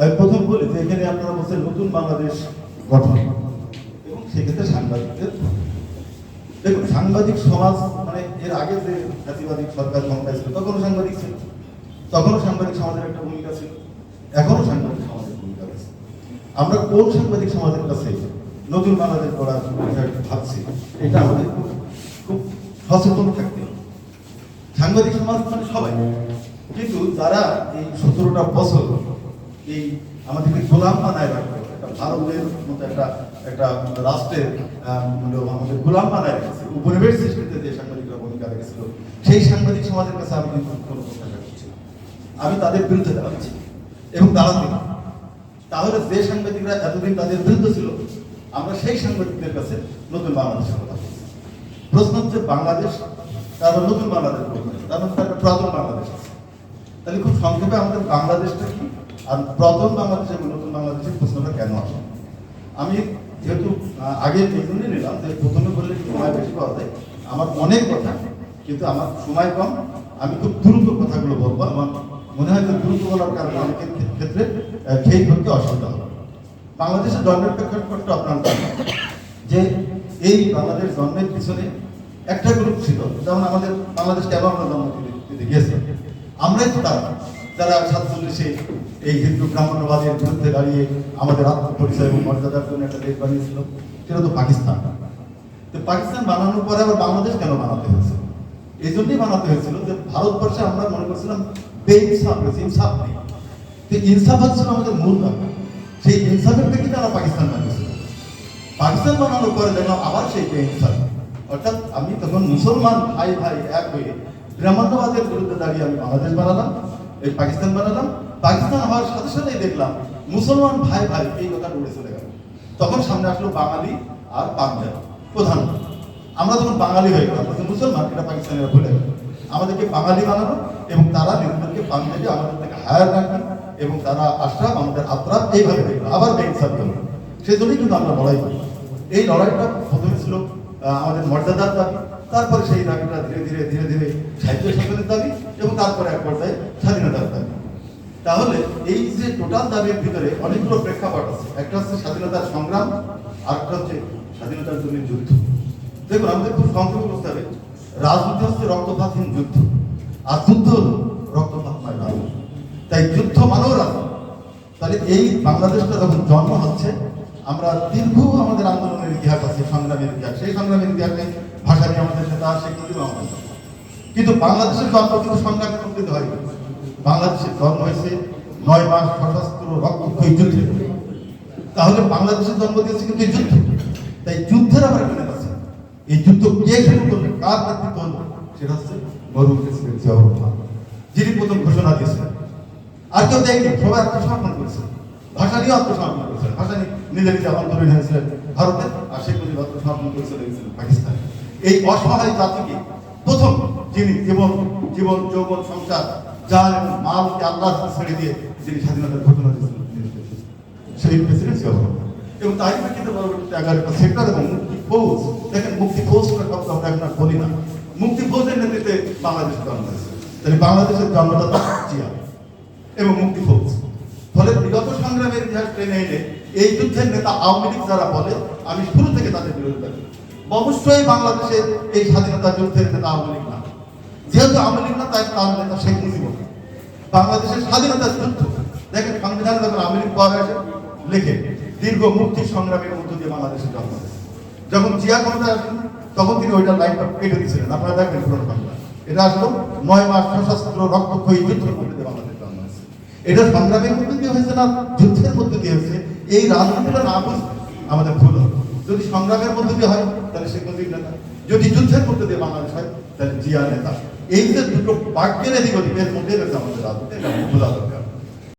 আমি প্রথম বলি যে এখানে আপনারা বলছেন নতুন বাংলাদেশ গঠন। এবং সেক্ষেত্রে সাংবাদিকদের দেখুন, সাংবাদিক সমাজ মানে এর আগে যে জাতিবাদী সরকার ক্ষমতায় ছিল তখনও সাংবাদিক ছিল। তখনও সাংবাদিক সমাজের একটা ভূমিকা ছিল। এখনও সাংবাদিক সমাজের ভূমিকা আছে আমরা কোন সাংবাদিক সমাজের কাছে নতুন বাংলাদেশ বিষয়টা ভাবছি, এটা আমাদের খুব সচেতন থাকতে হবে। সাংবাদিক সমাজ মানে সবাই। কিন্তু যারা এই সতেরোটা বছর এই আমাদেরকে গোলাম বানায় রাখল একটা ভারতের মতো একটা একটা রাষ্ট্রের আমাদের গোলাম বানায় রেখেছে। উপনিবেশ সৃষ্টিতে যে সাংবাদিকরা ভূমিকা রেখেছিল, সেই সাংবাদিক সমাজের কাছে আমি কিন্তু কোনো করছি আমি তাদের বিরুদ্ধে দাঁড়াচ্ছি। এবং দাঁড়াতে। তাহলে যে সাংবাদিকরা এতদিন তাদের বিরুদ্ধে ছিল, আমরা সেই সাংবাদিকদের কাছে নতুন বাংলাদেশের কথা প্রশ্ন হচ্ছে, বাংলাদেশ তারপর নতুন বাংলাদেশ বলবেন তারপর তার একটা পুরাতন বাংলাদেশ আছে। তাহলে খুব সংক্ষেপে আমাদের বাংলাদেশটা কি? আর প্রথম বাংলাদেশ নতুন বাংলাদেশের প্রশ্নটা কেন আসে? আমি যেহেতু আগে জন্যই নিলাম যে প্রথমে বললে সময় বেশি পাওয়া যায়। আমার অনেক কথা, কিন্তু আমার সময় কম। আমি খুব দ্রুত কথাগুলো বলব। আমার মনে হয় যে দ্রুত বলার কারণে অনেকের ক্ষেত্রে খেয়ে ধরতে অসুবিধা হবে। বাংলাদেশের জন্মের প্রেক্ষাপটটা আপনার। যে এই বাংলাদেশ জন্মের পিছনে একটা গ্রুপ ছিল, যেমন আমাদের বাংলাদেশ কেন আমরা জন্ম দিতে- আমরাই তো তারা যারা সাতচল্লিশে এই হিন্দু ব্রাহ্মণ্যবাদের বিরুদ্ধে দাঁড়িয়ে আমাদের আত্মপরিচয় এবং মর্যাদার জন্য একটা দেশ বানিয়েছিল, সেটা তো পাকিস্তান। তো পাকিস্তান বানানোর পরে আবার বাংলাদেশ কেন বানাতে হয়েছে? এই জন্যই বানাতে হয়েছিল যে ভারতবর্ষে আমরা মনে করছিলাম বেইনসাফ রয়েছে ইনসাফ নেই। তো ইনসাফ হচ্ছে আমাদের মূল ব্যাপার সেই ইনসাফের প্রেক্ষিতে আমরা পাকিস্তান বানিয়েছিল পাকিস্তান বানানোর পরে দেখলাম আবার সেই বেইনসাফ। অর্থাৎ আমি তখন মুসলমান ভাই ভাই এক হয়ে ব্রাহ্মণ্যবাদের বিরুদ্ধে দাঁড়িয়ে আমি বাংলাদেশ বানালাম এই পাকিস্তান বানালাম, পাকিস্তান হওয়ার সাথে সাথেই দেখলাম মুসলমান ভাই ভাই এই কথা উড়ে চলে গেল। তখন সামনে আসলো বাঙালি আর পাঞ্জাব। প্রধান, আমরা যখন বাঙালি হয়ে গেলাম মুসলমান, এটা পাকিস্তানিরা ভুলে গেল। আমাদেরকে বাঙালি বানানো এবং তারা নিজেদেরকে পাঞ্জাবি আমাদের থেকে হায়ার রাখবেন এবং তারা আশরাফ আমাদের আত্রাফ এইভাবে দেখল, আবার বেইনসাফ হলো সেই জন্যই কিন্তু আমরা লড়াই করি। এই লড়াইটা প্রথমে ছিল আমাদের মর্যাদার দাবি তারপরে সেই দাবিটা ধীরে ধীরে ধীরে ধীরে সাহিত্য শাসনের দাবি এবং তারপরে এক পর্যায়ে স্বাধীনতার দাবি। তাহলে এই যে টোটাল দাবির ভিতরে অনেকগুলো প্রেক্ষাপট আছে। একটা হচ্ছে স্বাধীনতার সংগ্রাম আর একটা হচ্ছে স্বাধীনতার জন্য যুদ্ধ। দেখুন, আমাদের খুব সংক্ষেপে বুঝতে হবে, রাজনীতি হচ্ছে রক্তপাতহীন যুদ্ধ, আর যুদ্ধ হলো রক্তপাতময় রাজনীতি। তাই যুদ্ধ মানেও রাজনীতি। তাহলে এই বাংলাদেশটা যখন জন্ম হচ্ছে আমরা দীর্ঘ আমাদের আন্দোলনের ইতিহাস আছে, সংগ্রামের ইতিহাস। সেই সংগ্রামের ইতিহাসে ভাষা নিয়ে আমাদের নেতা শেখ মুজিবুর রহমান কিন্তু বাংলাদেশের জন্ম কিন্তু সংগ্রামের মধ্যে হয়। বাংলাদেশের জন্ম হয়েছে নয় মাস সশস্ত্র রক্তক্ষয়ী যুদ্ধে। তাহলে বাংলাদেশের জন্ম দিয়েছে কিন্তু যুদ্ধ। তাই যুদ্ধের আবার নেতা আছে। এই যুদ্ধ কে শুরু করলেন কার নেতৃত্ব হলো? সেটা হচ্ছে মরুম প্রেসিডেন্ট জিয়াউর রহমান যিনি প্রথম ঘোষণা দিয়েছিলেন আর কেউ দেয়নি, সবাই আত্মসমর্পণ করেছে। ভাষা নিয়ে আত্মসমর্পণ করেছেন ভাষা নিয়ে নিজে নিজে আন্দোলন হয়েছিলেন ভারতে, আর শেখ মুজিব আত্মসমর্পণ করে চলে গেছিলেন পাকিস্তানে। এই অসহায় জাতিকে প্রথম যিনি জীবন জীবন, যৌবন, সংসার, যার মালকে আল্লাহ ছেড়ে দিয়ে যিনি স্বাধীনতার ঘোষণা দিয়েছিলেন সেই জিয়াউর রহমান এবং তাই প্রেক্ষিতে পরবর্তীতে এগারোটা সেক্টর এবং মুক্তি ফৌজ, দেখেন মুক্তি ফৌজ করে শব্দ আমরা এখন আর বলি না। মুক্তি ফৌজের নেতৃত্বে বাংলাদেশ জন্ম হয়েছে। তাহলে বাংলাদেশের জন্মদাতা জিয়া এবং মুক্তি ফৌজ। ফলে বিগত সংগ্রামের ইতিহাস টেনে এনে এই যুদ্ধের নেতা আওয়ামী লীগ যারা বলে, আমি শুরু থেকে তাদের বিরোধিতা করি। অবশ্যই বাংলাদেশের এই স্বাধীনতা যুদ্ধের নেতা আওয়ামী লীগ না। যেহেতু আওয়ামী লীগ না, তাই তার নেতা শেখ মুজিবুর। বাংলাদেশের স্বাধীনতার যুদ্ধ, দেখেন সংবিধানে যখন আওয়ামী লীগ পাওয়া গেছে, লেখে, দীর্ঘ মুক্তি সংগ্রামের মধ্য দিয়ে বাংলাদেশের জন্ম যখন জিয়া ক্ষমতা আসেন, তখন তিনি ওইটা লাইনটা কেটে দিয়েছিলেন। আপনারা দেখবেন এটা আসলো নয় মাস সশস্ত্র রক্তক্ষয়ী যুদ্ধের মধ্যে বাংলাদেশ এটা সংগ্রামের মধ্যে দিয়ে হয়েছে না যুদ্ধের মধ্যে দিয়ে হয়েছে? এই রাজনীতিটা না বুঝলে আমাদের ভুল যদি সংগ্রামের মধ্যে দিয়ে হয়, তাহলে শেখ মুজিব নেতা। যদি যুদ্ধের মধ্যে দিয়ে বাংলাদেশ হয়, তাহলে জিয়া নেতা। এই যে দুটো বাক্যের এদিক ওদিক এর মধ্যে রয়েছে আমাদের রাজনীতি, এটা বোঝা দরকার